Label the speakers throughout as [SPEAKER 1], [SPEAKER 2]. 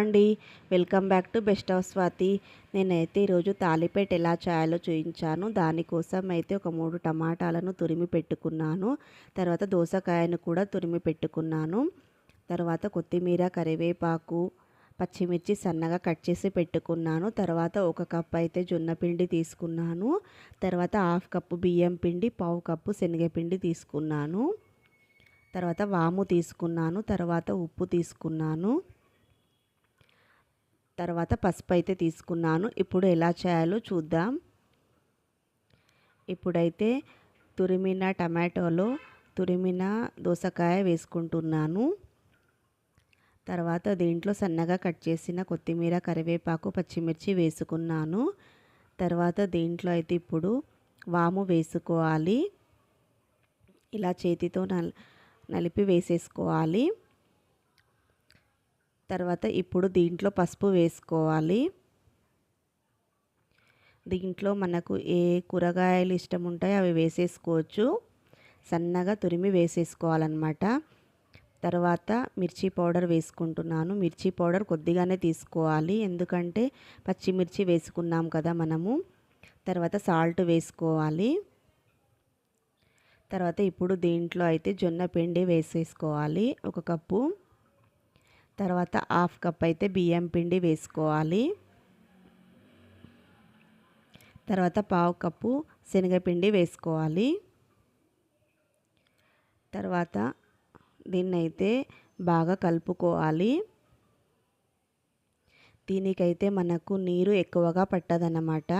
[SPEAKER 1] అండి. Welcome back to best of Swathi. నేనైతే ఈరోజు తాలిపేట ఎలా చేయాలో చూపించాను దానికోసం అయితే ఒక మూడు టమాటాలను తురిమి పెట్టుకున్నాను. తర్వాత దోసకాయను కూడా తురిమి పెట్టుకున్నాను. తర్వాత కొత్తిమీర కరివేపాకు పచ్చిమిర్చి సన్నగా కట్ చేసి పెట్టుకున్నాను. తర్వాత ఒక కప్ అయితే జొన్న పిండి తీసుకున్నాను. తర్వాత హాఫ్ కప్పు బియ్యం పిండి పావు కప్పు శనగపిండి తీసుకున్నాను. తర్వాత వాము తీసుకున్నాను. తర్వాత ఉప్పు తీసుకున్నాను. తర్వాత పసుపు అయితే తీసుకున్నాను. ఇప్పుడు ఎలా చేయాలో చూద్దాం. ఇప్పుడైతే తురిమిన టమాటోలో తురిమిన దోసకాయ వేసుకుంటున్నాను. తర్వాత దీంట్లో సన్నగా కట్ చేసిన కొత్తిమీర కరివేపాకు పచ్చిమిర్చి వేసుకున్నాను. తర్వాత దీంట్లో అయితే ఇప్పుడు వాము వేసుకోవాలి. ఇలా చేతితో నల్ నలిపి వేసేసుకోవాలి. తర్వాత ఇప్పుడు దీంట్లో పసుపు వేసుకోవాలి. దీంట్లో మనకు ఏ కూరగాయలు ఇష్టం ఉంటాయో అవి వేసేసుకోవచ్చు. సన్నగా తురిమి వేసేసుకోవాలన్నమాట. తర్వాత మిర్చి పౌడర్ వేసుకుంటున్నాను. మిర్చి పౌడర్ కొద్దిగానే తీసుకోవాలి. ఎందుకంటే పచ్చిమిర్చి వేసుకున్నాం కదా మనము. తర్వాత సాల్ట్ వేసుకోవాలి. తర్వాత ఇప్పుడు దీంట్లో అయితే జొన్న పిండి వేసేసుకోవాలి. ఒక కప్పు. తర్వాత హాఫ్ కప్ అయితే బియ్యం పిండి వేసుకోవాలి. తర్వాత పావు కప్పు శనగపిండి వేసుకోవాలి. తర్వాత దీన్నైతే బాగా కలుపుకోవాలి. దీనికైతే మనకు నీరు ఎక్కువగా పట్టదన్నమాట.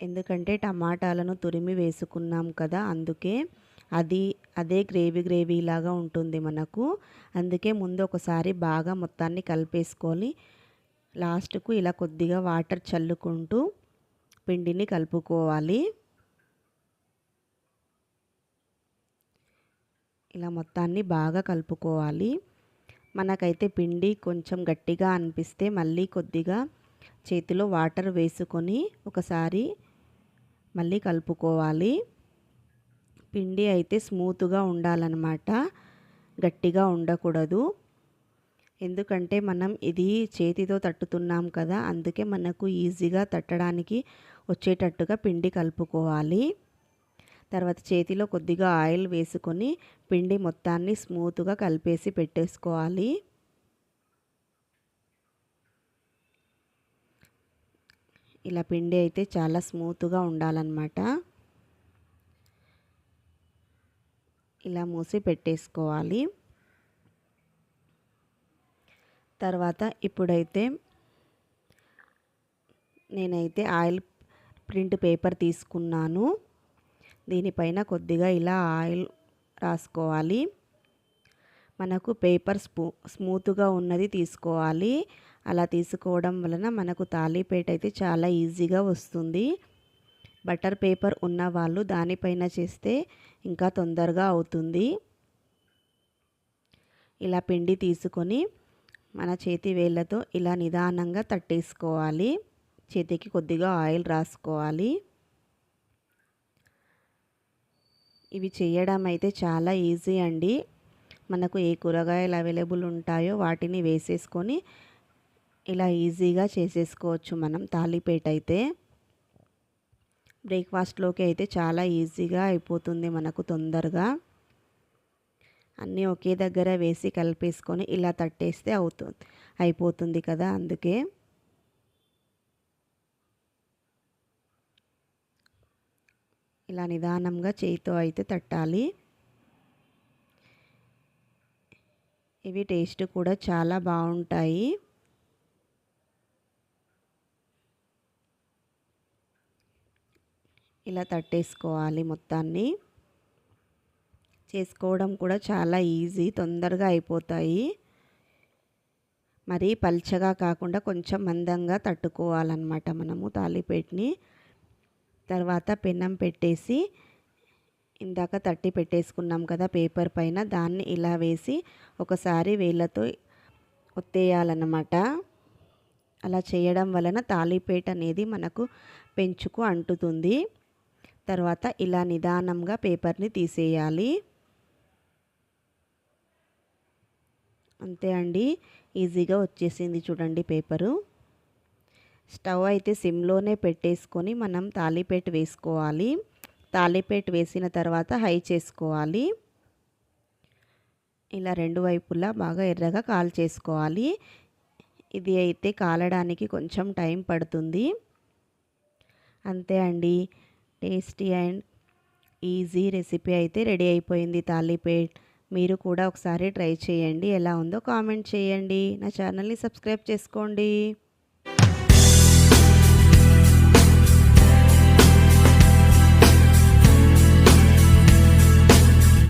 [SPEAKER 1] ఎందుకంటే టమాటాలను తురిమి వేసుకున్నాం కదా అందుకే అది అదే గ్రేవీ గ్రేవీ లాగా ఉంటుంది మనకు. అందుకే ముందు ఒకసారి బాగా మొత్తాన్ని కలిపేసుకొని లాస్ట్కు ఇలా కొద్దిగా వాటర్ చల్లుకుంటూ పిండిని కలుపుకోవాలి. ఇలా మొత్తాన్ని బాగా కలుపుకోవాలి. మనకైతే పిండి కొంచెం గట్టిగా అనిపిస్తే మళ్ళీ కొద్దిగా చేతిలో వాటర్ వేసుకొని ఒకసారి మళ్ళీ కలుపుకోవాలి. పిండి అయితే స్మూత్గా ఉండాలన్నమాట. గట్టిగా ఉండకూడదు. ఎందుకంటే మనం ఇది చేతితో తట్టుతున్నాం కదా అందుకే మనకు ఈజీగా తట్టడానికి వచ్చేటట్టుగా పిండి కలుపుకోవాలి. తర్వాత చేతిలో కొద్దిగా ఆయిల్ వేసుకొని పిండి మొత్తాన్ని స్మూత్గా కలిపేసి పెట్టేసుకోవాలి. ఇలా పిండి అయితే చాలా స్మూత్గా ఉండాలన్నమాట. ఇలా మూసి పెట్టేసుకోవాలి. తర్వాత ఇప్పుడైతే నేనైతే ఆయిల్ ప్రింట్ పేపర్ తీసుకున్నాను. దీనిపైన కొద్దిగా ఇలా ఆయిల్ రాసుకోవాలి. మనకు పేపర్ స్మూ స్మూత్గా ఉన్నది తీసుకోవాలి. అలా తీసుకోవడం వలన మనకు తాళీపేట అయితే చాలా ఈజీగా వస్తుంది. బటర్ పేపర్ ఉన్న వాళ్ళు దానిపైన చేస్తే ఇంకా తొందరగా అవుతుంది. ఇలా పిండి తీసుకొని మన చేతి వేళ్ళతో ఇలా నిదానంగా తట్టేసుకోవాలి. చేతికి కొద్దిగా ఆయిల్ రాసుకోవాలి. ఇవి చేయడం అయితే చాలా ఈజీ అండి. మనకు ఏ కూరగాయలు అవైలబుల్ ఉంటాయో వాటిని వేసేసుకొని ఇలా ఈజీగా చేసేసుకోవచ్చు మనం తాలిపేట అయితే. బ్రేక్ఫాస్ట్లోకి అయితే చాలా ఈజీగా అయిపోతుంది మనకు తొందరగా. అన్నీ ఒకే దగ్గర వేసి కలిపేసుకొని ఇలా తట్టేస్తే అవుతుంది అయిపోతుంది కదా అందుకే. ఇలా నిదానంగా చేయితో అయితే తట్టాలి. ఇవి టేస్ట్ కూడా చాలా బాగుంటాయి. ఇలా తట్టేసుకోవాలి మొత్తాన్ని. చేసుకోవడం కూడా చాలా ఈజీ తొందరగా అయిపోతాయి. మరి పల్చగా కాకుండా కొంచెం మందంగా తట్టుకోవాలన్నమాట మనము తాలిపేటిని. తర్వాత పెనం పెట్టేసి ఇందాక తట్టి పెట్టేసుకున్నాం కదా పేపర్ పైన దాన్ని ఇలా వేసి ఒకసారి వేళ్ళతో ఒత్తేయాలన్నమాట. అలా చేయడం వలన తాలిపేట అనేది మనకు పెంచుకు అంటుతుంది. తర్వాత ఇలా నిదానంగా పేపర్ని తీసేయాలి. అంతే అండి. ఈజీగా వచ్చేసింది చూడండి పేపరు. స్టవ్ అయితే సిమ్లోనే పెట్టేసుకొని మనం తాలిపేట వేసుకోవాలి. తాలిపేట వేసిన తర్వాత హై చేసుకోవాలి. ఇలా రెండు వైపులా బాగా ఎర్రగా కాల్ చేసుకోవాలి. ఇది అయితే కాలడానికి కొంచెం టైం పడుతుంది. అంతే అండి. టేస్టీ అండ్ ఈజీ రెసిపీ అయితే రెడీ అయిపోయింది తాలిపేట్ మీరు కూడా ఒకసారి ట్రై చేయండి. ఎలా ఉందో కామెంట్ చేయండి. నా ఛానల్ని సబ్స్క్రైబ్ చేసుకోండి.